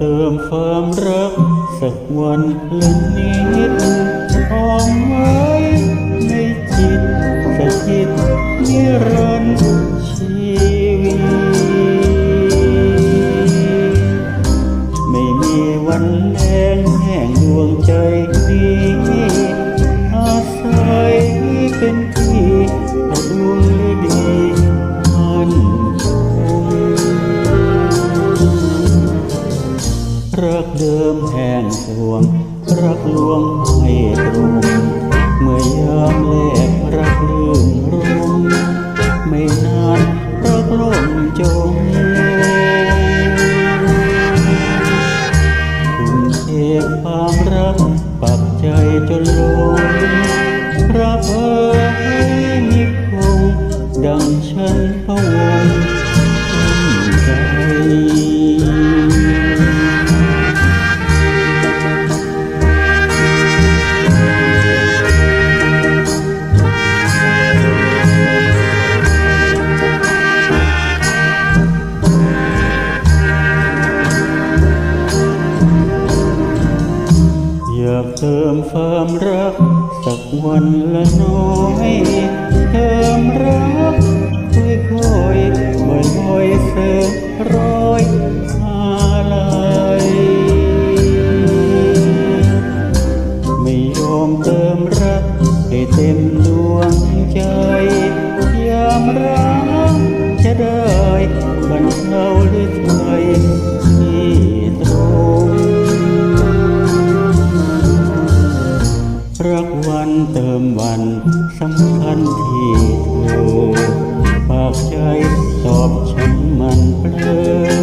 เติมความรักสักวันละนิดหอมไว้ งแห้งดวงใจนี้อาศัยเป็นที่พดุงฤดีมันคงรักเดิมแห้งสวง รักลวงให้ตรง เมื่อยามแลกรักลืนรม จนลงรักเอ่ยนิคงดังฉันพะวงทุ่มใจ เติมความรัก สักวันละน้อยเติมรักค่อยค่อยบ่อยบ่อยๆเสริมร้อยอะไรไม่ยอมเติมรัก ให้เต็มดวงใจยามรักจะได้บรรเทาหรือไทย รักวันเติมวันสำคัญที่เธอฝากใจตอบฉันมันเพลอ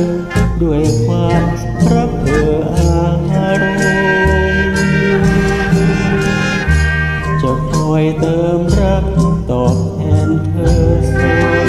ด้วยความรักเธออารมณ์จะคอยเติมรักตอบแทนเธอ